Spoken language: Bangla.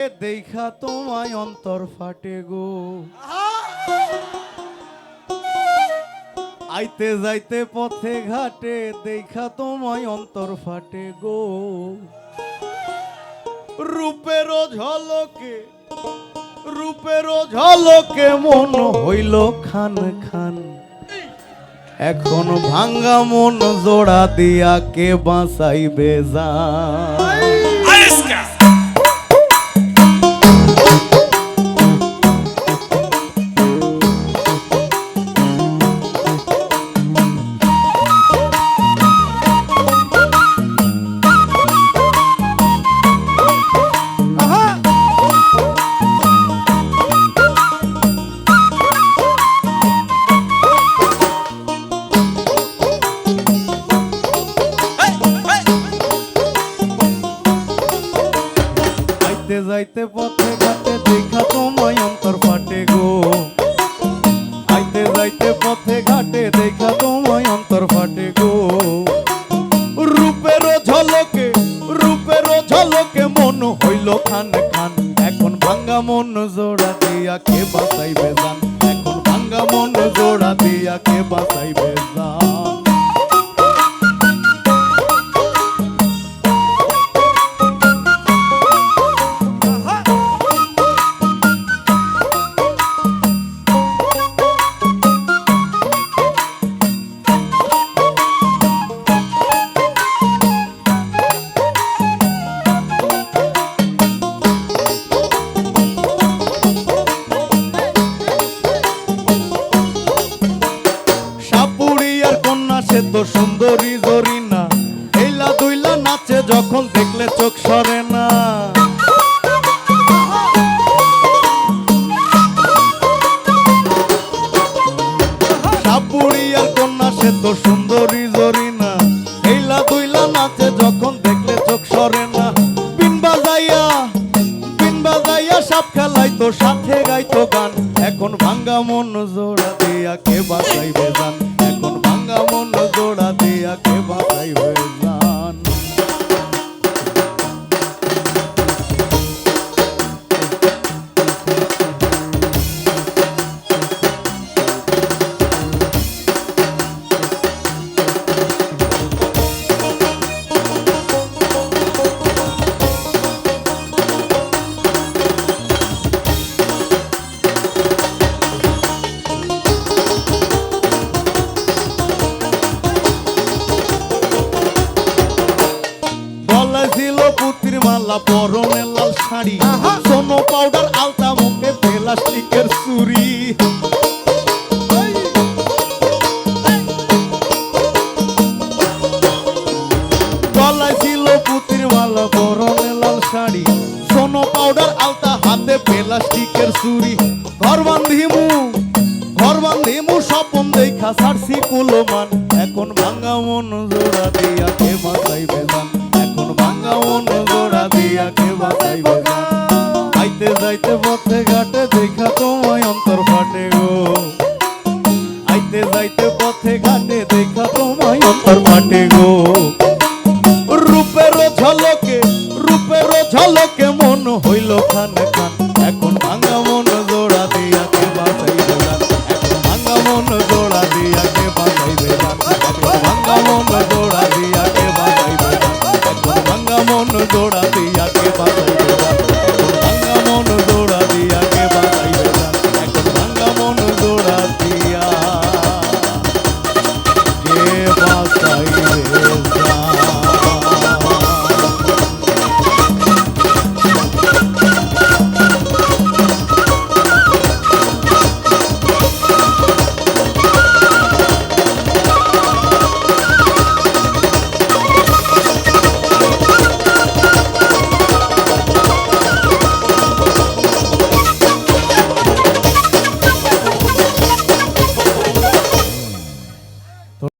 দেখা তোমায় অন্তর ফাটে গো। আইতে যাইতে পথে ঘাটে দেখা তোমায় অন্তর ফাটে গো। রূপেরও ঝলকে রূপেরও ঝলকে মন হইল খান খান। এখন ভাঙ্গা মন জোড়া দিয়া কে বাঁচাইবে যা আইতে পথে ঘাটে দেখা তোমায় অন্তর ফাটে গো। আইতে যাইতে পথে ঘাটে দেখা তোমায় অন্তর ফাটে গো। রূপের ঝলকে রূপের ঝলকে মন হইল খান খান। এখন ভাঙ্গা মন জোড়া দিয়া কে বাঁচাইবে জান? এখন ভাঙ্গা মন জোড়া দিয়া কে বাঁচাইবে জান? সে তো সুন্দরী জরিনা। এইলা দুইলা নাচে যখন দেখলে চোখ সরে না। তো সুন্দরী জরিনা। এইলা দুইলা নাচে যখন দেখলে চোখ সরে না। বাজাইয়া, বিন বাজাইয়া সাপ খেলাই তো সাথে গাইতো গান। এখন ভাঙ্গা মন জোড়া দিয়া কে বাঁচাইবে জান? ভাঙ্গা মন জোড়া দিয়া কে বাঁচাইবে? পুতির মালা পরনে লাল শাড়ি সোনো পাউডার আলতা মুখে প্লাস্টিকের চুরি গলায় ছিল পুতির মালা পরনে লাল শাড়ি সোনো পাউডার আলতা হাতে প্লাস্টিকের চুরি ঘর বান্ধিমু ঘর বান্ধিমু স্বপন দেখা সারসি কুলমান। এখন ভাঙ্গা মন জোড়া দিয়া কে কে বাঁচাইবে আইতে যাইতে পথে ঘাটে দেখা তোমায় অন্তর ফাটে গো। আইতে যাইতে পথে ঘাটে দেখা তোমায় অন্তর ফাটে গো।